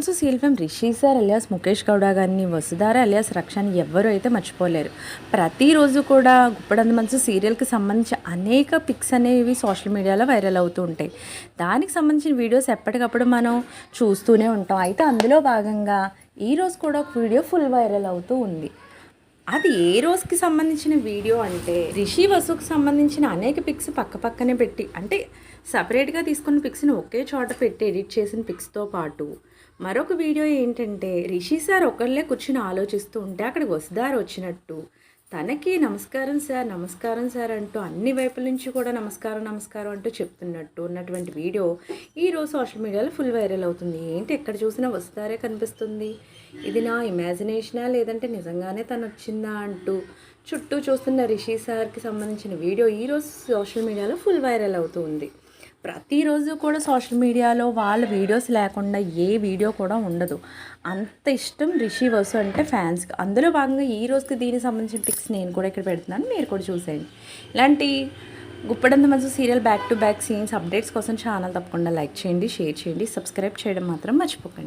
మనసు seal film Rishi sir alias Mukesh Gowda గారిని Vasudhara alias రక్షని ఎవ్వరూ అయితే మర్చిపోలేరు. ప్రతిరోజు కూడా గుప్పడంద మనసు సీరియల్కి సంబంధించి అనేక పిక్స్ అనేవి సోషల్ మీడియాలో వైరల్ అవుతూ ఉంటాయి. దానికి సంబంధించిన వీడియోస్ ఎప్పటికప్పుడు మనం చూస్తూనే ఉంటాం. అయితే అందులో భాగంగా ఈరోజు కూడా ఒక వీడియో ఫుల్ వైరల్ అవుతూ ఉంది. అది ఏ రోజుకి సంబంధించిన వీడియో అంటే రిషి వసుకు సంబంధించిన అనేక పిక్స్ పక్క పక్కనే పెట్టి అంటే సపరేట్గా తీసుకున్న పిక్స్ని ఒకే చోట పెట్టి ఎడిట్ చేసిన పిక్స్తో పాటు మరొక వీడియో ఏంటంటే రిషి సార్ ఒకళ్ళే కూర్చుని ఆలోచిస్తూ ఉంటే అక్కడికి వసుదారు వచ్చినట్టు తనకి నమస్కారం సార్ నమస్కారం సార్ అంటూ అన్ని వైపుల నుంచి కూడా నమస్కారం నమస్కారం అంటూ చెప్తున్నట్టు ఉన్నటువంటి వీడియో ఈరోజు సోషల్ మీడియాలో ఫుల్ వైరల్ అవుతుంది. ఏంటి ఎక్కడ చూసినా వస్తారే కనిపిస్తుంది. ఇది నా ఇమాజినేషనా లేదంటే నిజంగానే తను వచ్చిందా అంటూ చుట్టూ చూస్తున్న రిషి సార్కి సంబంధించిన వీడియో ఈరోజు సోషల్ మీడియాలో ఫుల్ వైరల్ అవుతుంది ప్రతిరోజు కూడా సోషల్ మీడియాలో వాళ్ళ వీడియోస్ లేకుండా ఏ వీడియో కూడా ఉండదు. అంత ఇష్టం రిషి వసు అంటే ఫ్యాన్స్కి అందులో భాగంగా ఈ రోజుకి దీనికి సంబంధించిన టిక్స్ నేను కూడా ఇక్కడ పెడుతున్నాను. మీరు కూడా చూసేయండి. ఇలాంటి గుప్పడంత మంచి serial back to back scenes updates కోసం ఛానల్ తప్పకుండా లైక్ చేయండి షేర్ చేయండి సబ్స్క్రైబ్ చేయడం మాత్రం మర్చిపోకండి.